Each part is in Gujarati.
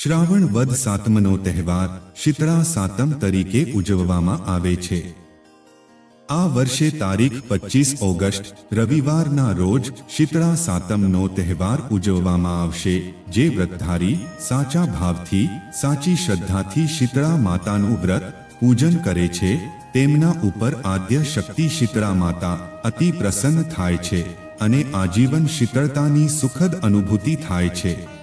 શ્રાવણ વદ સાતમનો તહેવાર શીતળા સાતમ તરીકે ઉજવવામાં આવે છે. આ વર્ષે તારીખ પચીસ ઓગસ્ટ, રવિવારના રોજ શીતળા સાતમનો તહેવાર ઉજવવામાં આવશે, જે વ્રતધારી સાચા ભાવથી, સાચી શ્રદ્ધાથી શીતળા માતાનું વ્રત પૂજન કરે છે, તેમના ઉપર આદ્ય શક્તિ શીતળા માતા અતિ પ્રસન્ન થાય છે અને આજીવન શીતળતાની સુખદ અનુભૂતિ થાય છે.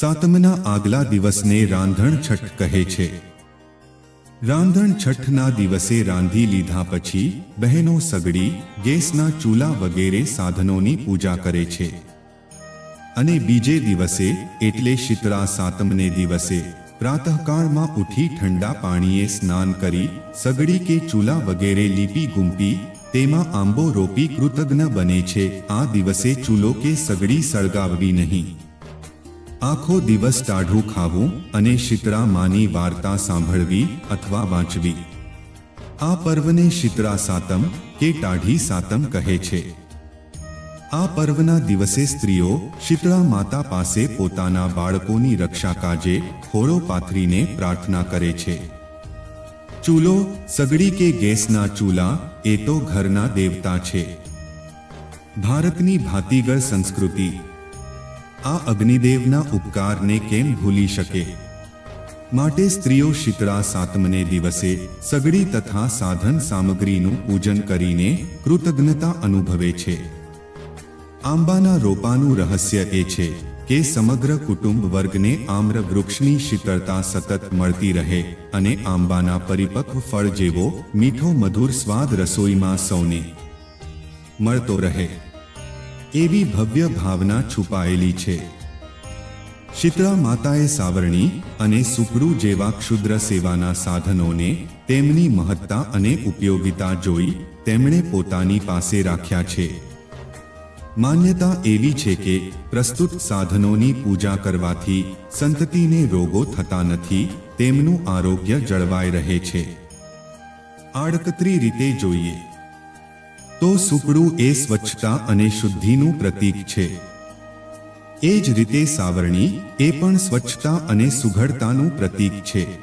સાતમના આગલા દિવસને રાંધણ છઠ કહે છે. રાંધણ છઠના દિવસે રાંધી લીધા પછી બહેનો સગડી, ગેસના ચૂલા વગેરે સાધનોની પૂજા કરે છે. અને બીજે દિવસે, એટલે શીતળા સાતમને દિવસે, પ્રાતઃકાળમાં ઉઠી ઠંડા પાણીએ સ્નાન કરી, સગડી કે ચૂલા વગેરે લીપી ગુંપી, તેમાં આંબો રોપી કૃતજ્ઞ બને છે. આ દિવસે ચૂલો કે સગડી સળગાવવી નહીં. આખો દિવસ ટાઢું ખાવું અને શીતળા માની વાર્તા સાંભળવી અથવા વાંચવી. આ પર્વને શીતળા સાતમ કે ટાઢી સાતમ કહે છે. આ પર્વના દિવસે સ્ત્રીઓ શીતળા માતા પાસે પોતાના બાળકોની રક્ષા કાજે ખોળો પાથરીને પ્રાર્થના કરે છે. ચૂલો, સગડી કે ગેસના ચૂલા એ તો ઘરના દેવતા છે. ભારતની ભાતીગળ સંસ્કૃતિ આ અગ્નિદેવના ઉપકારને કેમ ભૂલી શકે? માટે સ્ત્રીઓ શીતળા સાતમને દિવસે સગડી તથા સાધન સામગ્રીનું પૂજન કરીને કૃતજ્ઞતા અનુભવે છે. આંબાના રોપાનું રહસ્ય એ છે કે સમગ્ર કુટુંબ વર્ગને આમ્ર વૃક્ષની શીતળતા સતત મળતી રહે અને આંબાના પરિપક્વ ફળ જેવો મીઠો મધુર સ્વાદ રસોઈમાં સૌને મળતો રહે. એવી ભવ્ય ભાવના છુપાયેલી છે. શીતળા માતાએ સાવરણી અને સુકડું જેવા ક્ષુદ્ર સેવાના સાધનોને તેમની મહત્તા અને ઉપયોગિતા જોઈ તેમણે પોતાની પાસે રાખ્યા છે. માન્યતા એવી છે કે પ્રસ્તુત સાધનોની પૂજા કરવાથી સંતતિને રોગો થતા નથી, તેમનું આરોગ્ય જળવાઈ રહે છે. આડકતરી રીતે જોઈએ. તો સુકડું એ સ્વચ્છતા અને શુદ્ધિનું પ્રતીક છે. એ જ રીતે સાવરણી એ પણ સ્વચ્છતા અને સુઘડતાનું પ્રતીક છે.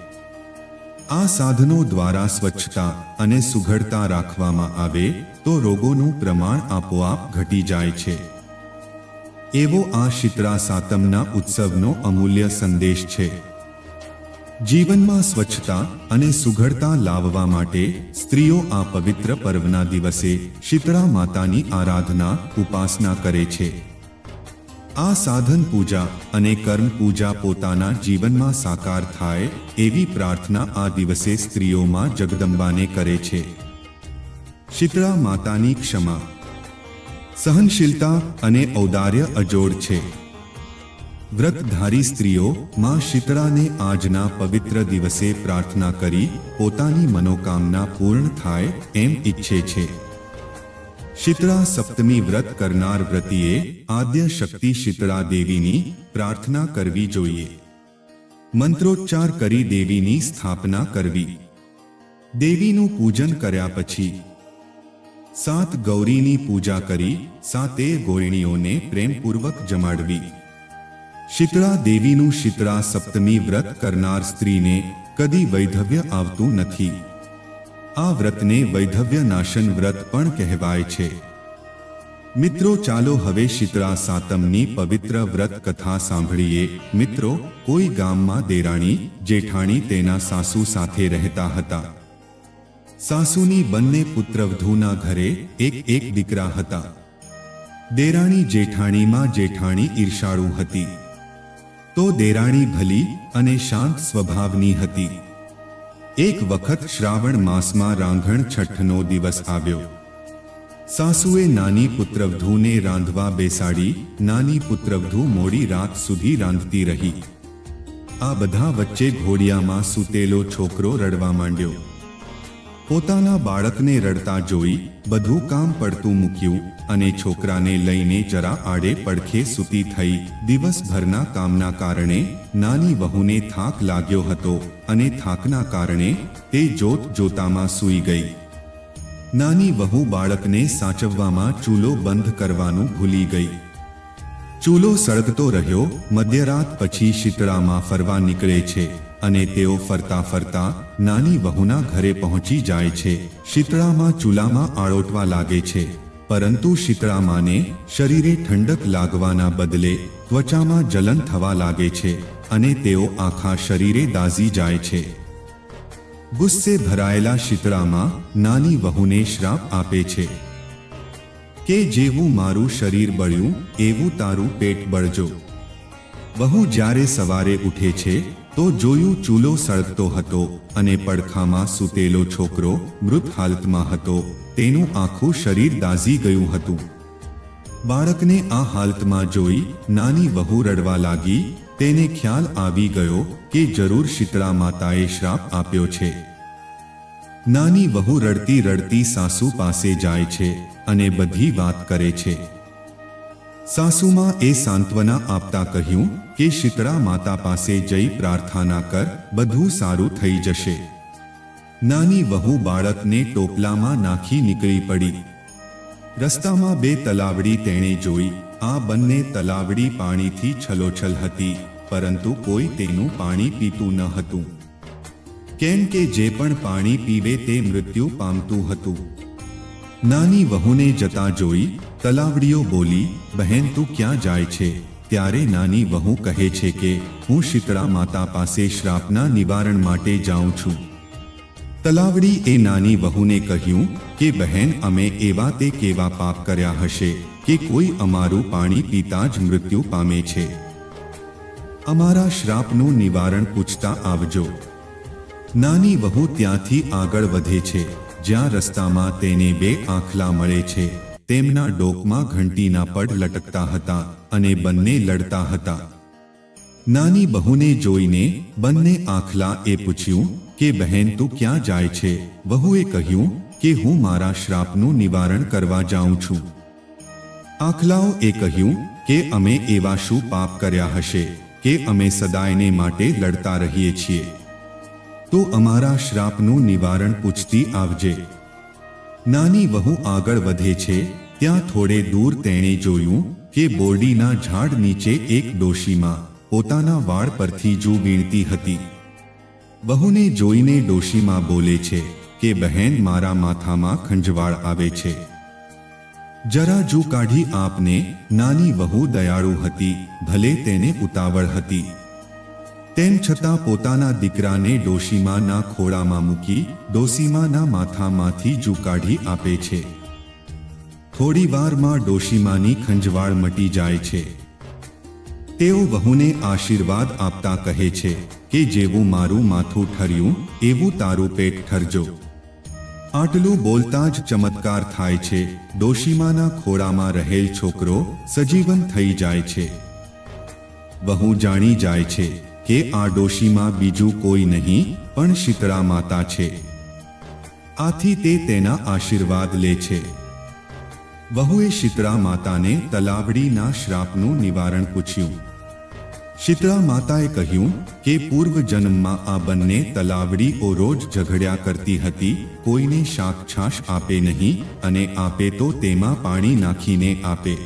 આ સાધનો દ્વારા સ્વચ્છતા અને સુઘડતા રાખવામાં આવે તો રોગોનું પ્રમાણ આપોઆપ ઘટી જાય છે. એવો આ શિત્રા સાતમના ઉત્સવનો અમૂલ્ય સંદેશ છે. જીવનમાં સ્વચ્છતા અને સુઘડતા લાવવા માટે સ્ત્રીઓ આ પવિત્ર પર્વના દિવસે શીતળા માતાની આરાધના, ઉપાસના કરે છે. આ સાધન પૂજા અને કર્મ પૂજા પોતાના જીવનમાં સાકાર થાય એવી પ્રાર્થના આ દિવસે સ્ત્રીઓમાં જગદંબાને કરે છે. શીતળા માતાની ક્ષમા. સહનશીલતા અને ઔદાર્ય અજોડ છે. વ્રતધારી સ્ત્રીઓ, માં શીતળાને આજના પવિત્ર દિવસે પ્રાર્થના કરી પોતાની મનોકામના પૂર્ણ થાય એમ ઈચ્છે છે. શીતળા સપ્તમી વ્રત કરનાર વ્રતિએ આદ્ય શક્તિ શીતળા દેવીની પ્રાર્થના કરવી જોઈએ. મંત્રોચ્ચાર કરી દેવીની સ્થાપના કરવી. દેવીનું પૂજન કર્યા પછી સાત ગૌરીની પૂજા કરી સાતે ગોળણીઓને પ્રેમપૂર્વક જમાડવી. શીતળા દેવીનું શીતળા સપ્તમી વ્રત કરનાર સ્ત્રીને કદી વૈધવ્ય આવતું નથી. આ વ્રતને વૈધવ્ય નાશન વ્રત પણ કહેવાય છે. મિત્રો, ચાલો હવે શીતળા સાતમની પવિત્ર વ્રત કથા સાંભળીએ. મિત્રો, કોઈ ગામમાં દેરાણી, જેઠાણી તેના સાસુ સાથે રહેતા હતા. સાસુની બંને પુત્રવધૂના ઘરે એક એક દીકરા હતા. દેરાણી જેઠાણીમાં જેઠાણી ઈર્ષાળુ હતી. તો દેરાણી ભલી અને શાંત સ્વભાવની હતી. એક વખત શ્રાવણ માસમાં રાંધણ છઠ્ઠનો દિવસ આવ્યો. સાસુએ નાની પુત્રવધૂને રાંધવા બેસાડી, નાની પુત્રવધૂ મોડી રાત સુધી રાંધતી રહી. આ બધા વચ્ચે ઘોડિયામાં સૂતેલો છોકરો રડવા માંડ્યો. પોતાના બાળકને રડતા જોઈ બધું કામ પડતું મૂક્યું અને છોકરાને લઈને જરા આડે પડખે સૂતી થઈ દિવસભરના કામના કારણે નાની વહુને થાક લાગ્યો હતો અને થાકના કારણે તે જોત જોતામાં સૂઈ ગઈ. નાની વહુ બાળકને સાચવવામાં ચૂલો બંધ કરવાનું ભૂલી ગઈ. ચૂલો સળગતો રહ્યો, મધ્યરાત પછી શીતળામાં ફરવા નીકળે છે. અને તેઓ ફરતા ફરતા નાની વહુના ઘરે પહોંચી જાય છે. શીતળામાં ચૂલામાં આળોટવા લાગે છે. પરંતુ શીતળામાને શરીરે ઠંડક લાગવાના બદલે ત્વચામાં જલન થવા લાગે છે અને તેઓ આખા શરીરે દાઝી જાય છે. ગુસ્સે ભરાયેલા શીતળામાં નાની વહુને શ્રાપ આપે છે. કે જેવું મારું શરીર બળ્યું, એવું તારું પેટ બળજો. વહુ જ્યારે સવારે ઉઠે છે તો જોયું ચૂલો સળગતો હતો અને પડખામાં સૂતેલો છોકરો મૃત હાલતમાં હતો. તેનું આખું શરીર દાઝી ગયું હતું. બાળકને આ હાલતમાં જોઈ નાની વહુ રડવા લાગી. તેને ખ્યાલ આવી ગયો કે જરૂર શીતળા માતાએ શ્રાપ આપ્યો છે. નાની વહુ રડતી રડતી સાસુ પાસે જાય છે અને બધી વાત કરે છે. સાસુમાં એ સાંત્વના આપતા કહ્યું કે શીતળા માતા પાસે જઈ પ્રાર્થના કર, બધું સારું થઈ જશે. નાની વહુ બાળકને ટોપલામાં નાખી નીકળી પડી. રસ્તામાં બે તલાવડી તેણે જોઈ, આ બંને તલાવડી પાણીથી છલોછલ હતી, પરંતુ કોઈ તેનું પાણી પીતું ન હતું. કેમ કે જે પણ પાણી પીવે તે મૃત્યુ પામતું હતું. નાની વહુને જતા જોઈ, તલાવડીઓ બોલી, બહેન, તું ક્યાં જાય છે? ત્યારે નાની વહુ કહે છે કે, હું શીતળા માતા પાસે શ્રાપના નિવારણ માટે જાઉં છું. તલાવડી એ નાની વહુને કહ્યું કે, બહેન, અમે એવા તે કેવા પાપ કર્યા હશે કે કોઈ અમારું પાણી પીતા જ મૃત્યુ પામે છે. અમારા શ્રાપનું નિવારણ પૂછતા આવજો. નાની વહુ ત્યાંથી આગળ વધે છે. જ્યાં રસ્તામાં તેને બે આંખલા મળે છે, તેમના ડોકમાં ઘંટીના પડ લટકતા હતા અને બંને લડતા હતા. નાની બહુને જોઈને બંને આંખલા એ પૂછ્યું કે, બહેન, તું ક્યાં જાય છે? વહુએ કહ્યું કે, હું મારા શ્રાપનું નિવારણ કરવા જાઉં છું. આંખલાઓ એ કહ્યું કે, અમે એવા શું પાપ કર્યા હશે કે અમે સદાયને માટે લડતા રહીએ છીએ. તો અમારા શ્રાપનું નિવારણ પૂછતી આવજે. નાની વહુ આગળ વધે છે, ત્યાં થોડે દૂર તેણે જોયું કે બોરડીના ઝાડ નીચે એક ડોશીમાં પોતાના વાળ પરથી જૂ વીણતી હતી. વહુને જોઈને ડોશીમાં બોલે છે કે, બહેન, મારા માથામાં ખંજવાળ આવે છે. જરા જૂ કાઢી આપને નાની વહુ દયાળુ હતી, ભલે તેને ઉતાવળ હતી. તેમ છતાં પોતાના દીકરાને ડોશીમાના ખોળામાં મૂકી ડોસીમાના માથામાંથી જુ કાઢી આપે છે. થોડી વારમાં ડોશીમાની ખંજવાળ મટી જાય છે. તેઓ વહુને આશીર્વાદ આપતા કહે છે કે જેવું મારું માથું ઠર્યું, એવું તારું પેટ ઠરજો. આટલું બોલતા જ ચમત્કાર થાય છે. ડોશીમાના ખોળામાં રહેલ છોકરો સજીવન થઈ જાય છે. વહુ જાણી જાય છે. કે આ ડોશીમાં બીજું કોઈ નહીં, પણ શીતળા માતા છે. આથી તે તેના આશીર્વાદ લે છે. વહુએ શીતળા માતાને તલાવડીના શ્રાપનું નિવારણ પૂછ્યું. શીતળા માતાએ કહ્યું કે પૂર્વ જન્મમાં આ બંને તલાવડીઓ રોજ ઝઘડ્યા કરતી હતી, કોઈને શાક છાશ આપે નહીં અને આપે તો તેમાં પાણી નાખીને આપે.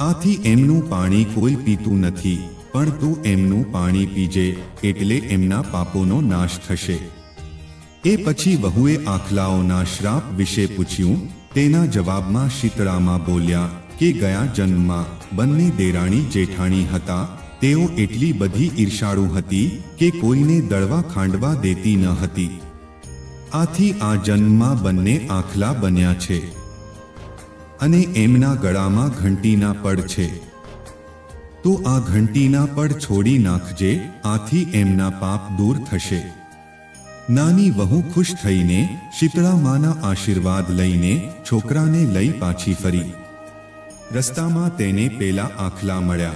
આથી એમનું પાણી કોઈ પીતું નથી. પણ તું એમનું પાણી પીજે, એટલે એમના પાપોનો નાશ થશે. એ પછી વહુએ આખલાઓના શ્રાપ વિશે પૂછ્યું, તેના જવાબમાં શીતળામાં બોલ્યા કે ગયા જન્મમાં બંને દેરાણી જેઠાણી હતા, તેઓ એટલી બધી ઈર્ષાળુ હતી કે કોઈને દળવા ખાંડવા દેતી ન હતી. આથી આ જન્મમાં બંને આખલા બન્યા છે. અને એમના ગળામાં ઘંટીના પડ છે. તો આ ઘંટીના પડ છોડી નાખજે, આથી એમના પાપ દૂર થશે. નાની વહુ ખુશ થઈને શીતળા માના આશીર્વાદ લઈને છોકરાને લઈ પાછી ફરી. રસ્તામાં તેને પેલા આખલા મળ્યા.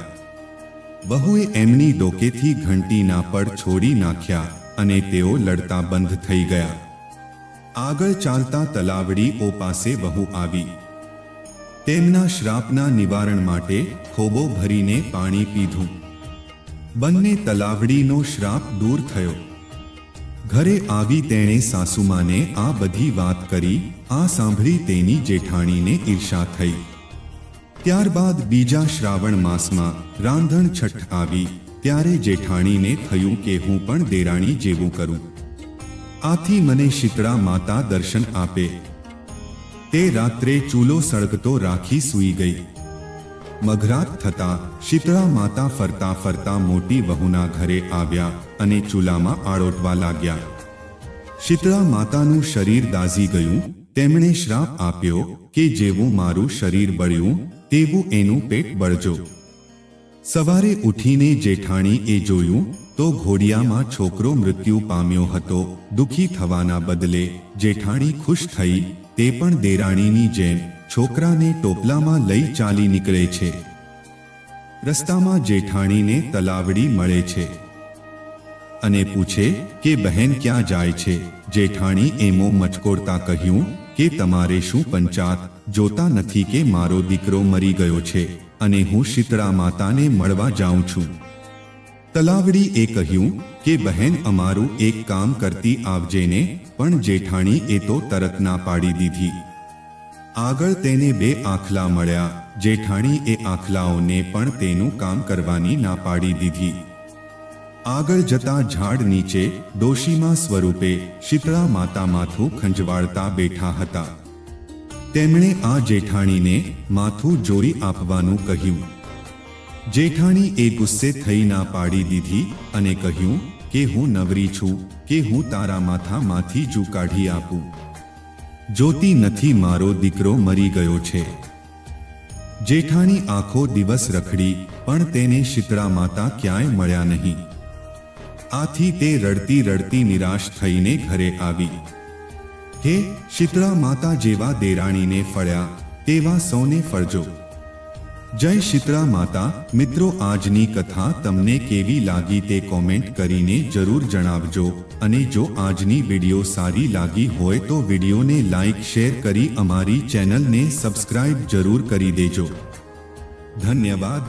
વહુએ એમની ડોકેથી ઘંટીના પડ છોડી નાખ્યા અને તેઓ લડતા બંધ થઈ ગયા. આગળ ચાલતા તલાવડી ઓ પાસે વહુ આવી. તેમના શ્રાપના નિવારણ માટે ખોબો ભરીને પાણી પીધું. બંને તલાવડીનો શ્રાપ દૂર થયો. ઘરે આવી તેણે સાસુમાને આ બધી વાત કરી, આ સાંભળી તેની જેઠાણીને ઈર્ષા થઈ. ત્યારબાદ બીજા શ્રાવણ માસમાં રાંધણ છઠ આવી, ત્યારે જેઠાણીને થયું કે હું પણ દેરાણી જેવું કરું. આથી મને શીતળા માતા દર્શન આપે. તે રાત્રે ચૂલો સળગતો રાખી સૂઈ ગઈ. મઘરાત થતા શીતળા માતા ફરતા ફરતા મોટી વહુના ઘરે આવ્યા અને ચૂલામાં આળોટવા લાગ્યા. શીતળા માતાનું શરીર દાઝી ગયું, તેમણે શ્રાપ આપ્યો કે જેવું મારું શરીર બળ્યું, તેવું એનું પેટ બળજો. સવારે ઉઠીને જેઠાણી એ જોયું તો ઘોડિયામાં છોકરો મૃત્યુ પામ્યો હતો, દુખી થવાના બદલે જેઠાણી ખુશ થઈ તે પણ દેરાણીની જેમ છોકરાને ટોપલામાં લઈ ચાલી નીકળે છે. રસ્તામાં જેઠાણીને તલાવડી મળે છે. અને પૂછે કે બહેન ક્યાં જાય છે? જેઠાણી એમો મચકોડતા કહ્યું કે તમારે શું પંચાત? જોતા નથી કે મારો દીકરો મરી ગયો છે. અને હું શીતળા માતાને મળવા જાઉં છું. તલાવડી એ કહ્યું કે, બહેન અમારું એક કામ કરતી આવજે ને પણ જેઠાણી એ તો તરત ના પાડી દીધી. આગળ તેને બે આખલા મળ્યા. જેઠાણી એ આખલાઓને પણ તેનું કામ કરવાની ના પાડી દીધી. આગળ જતા ઝાડ નીચે દોશીમાં સ્વરૂપે શીતળા માતા માથું ખંજવાળતા બેઠા હતા. તેમણે આ જેઠાણીને માથું જોરી આપવાનું કહ્યું. જેઠાણી એ ગુસ્સે થઈ ના પાડી દીધી અને કહ્યું, કે હું નવરી છું, કે હું તારા માથામાંથી જુ કાઢી આપું. જોતી નથી મારો દીકરો મરી ગયો છે. જેઠાણી આખો દિવસ રખડી, પણ તેને શીતળા માતા ક્યાંય મળ્યા નહીં. આથી તે રડતી રડતી નિરાશ થઈને ઘરે આવી. હે શીતળા માતા જેવા દેરાણીને ફળ્યા, તેવા સૌને ફળજો. જય શીતળા માતા, મિત્રો આજની કથા તમને કેવી લાગી તે કોમેન્ટ કરીને જરૂર જણાવજો. અને જો આજની વીડિયો સારી લાગી હોય તો વિડીયોને લાઈક શેર કરી અમારી ચેનલને સબસ્ક્રાઇબ જરૂર કરી દેજો. ધન્યવાદ.